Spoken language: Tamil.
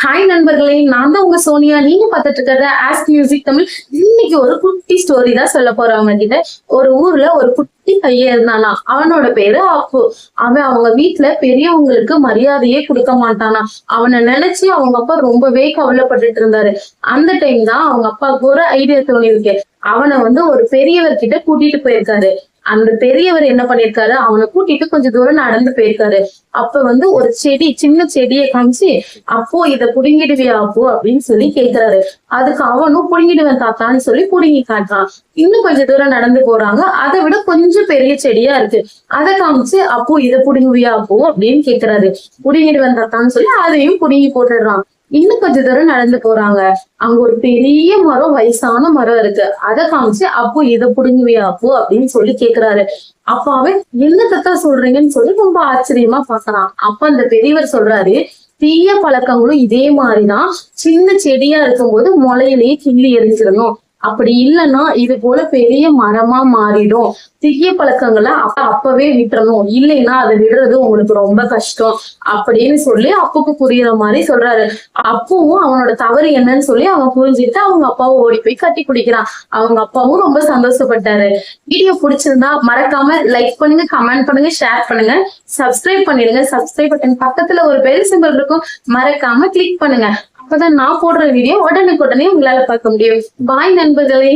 ஹாய் நண்பர்களே. நான் தான் உங்க சோனியா. நீங்க பார்த்துட்டு இருக்கிறத ஆஸ் மியூசிக் தமிழ். இன்னைக்கு ஒரு குட்டி ஸ்டோரி தான் சொல்ல போறவங்க கிட்ட ஒரு ஊர்ல ஒரு குட்டி பையன் இருந்தானா? அவனோட பேரு அப்பு அவன் அவங்க வீட்டுல பெரியவங்களுக்கு மரியாதையே கொடுக்க மாட்டானா? அவனை நினைச்சு அவங்க அப்பா ரொம்பவே கவலைப்பட்டுட்டு இருந்தாரு. அந்த டைம் தான் அவங்க அப்பாவுக்கு ஒரு ஐடியா தோணிருக்கு அவனை வந்து ஒரு பெரியவர்கிட்ட கூட்டிட்டு போயிருக்காரு. அந்த பெரியவர் என்ன பண்ணிருக்காரு அவனை கூட்டிட்டு கொஞ்சம் தூரம் நடந்து போயிருக்காரு. அப்ப வந்து ஒரு செடி சின்ன செடியை காமிச்சு அப்போ இத புடுங்கிடுவியா அப்போ? அப்படின்னு சொல்லி கேக்குறாரு. அதுக்கு அவனும் புடுங்கிடுவேன் தாத்தான்னு சொல்லி புடுங்கி காட்டுறான். இன்னும் கொஞ்சம் தூரம் நடந்து போறாங்க. அதை விட கொஞ்சம் பெரிய செடியா இருக்கு. அதை காமிச்சு அப்போ இதை புடுங்குவியா அப்போ? அப்படின்னு கேக்குறாரு. புடுங்கிடுவேன் தாத்தான்னு சொல்லி அதையும் புடுங்கி போட்டுடுறான். இன்னும் கொஞ்ச தூரம் நடந்து போறாங்க. அங்க ஒரு பெரிய மரம் வயசான மரம் இருக்கு. அதை காமிச்சு அப்போ இதை புடுங்குவியா அப்போ? அப்படின்னு சொல்லி கேக்குறாரு. அப்ப அவன் என்ன தத்தா சொல்றீங்கன்னு சொல்லி ரொம்ப ஆச்சரியமா பாக்குறான். அப்ப அந்த பெரியவர் சொல்றாரு தீய பழக்கங்களும் இதே மாதிரிதான் சின்ன செடியா இருக்கும்போது முளையிலேயே கிள்ளி எரிஞ்சிடணும். அப்படி இல்லைன்னா இது போல பெரிய மரமா மாறிடும். தீய பழக்கங்களை அப்ப அப்பவே விட்டுறணும். இல்லைன்னா அதை விடுறது உங்களுக்கு ரொம்ப கஷ்டம் அப்படின்னு சொல்லி அப்புக்கு புரியுற மாதிரி சொல்றாரு. அப்பவும் அவனோட தவறு என்னன்னு சொல்லி அவன் புரிஞ்சுட்டு அவங்க அப்பாவை ஓடி போய் கட்டி குடிக்கிறான். அவங்க அப்பாவும் ரொம்ப சந்தோஷப்பட்டாரு. வீடியோ பிடிச்சிருந்தா மறக்காம லைக் பண்ணுங்க கமெண்ட் பண்ணுங்க ஷேர் பண்ணுங்க. சப்ஸ்கிரைப் பண்ணிடுங்க. சப்ஸ்கிரைப் பட்டன் பக்கத்துல ஒரு பெரிய சிம்பிள் இருக்கும். மறக்காம கிளிக் பண்ணுங்க. அப்பதான் நான் போடுற வீடியோ உடனுக்குடனே உங்களால பார்க்க முடியும். பாய் நண்பர்களே.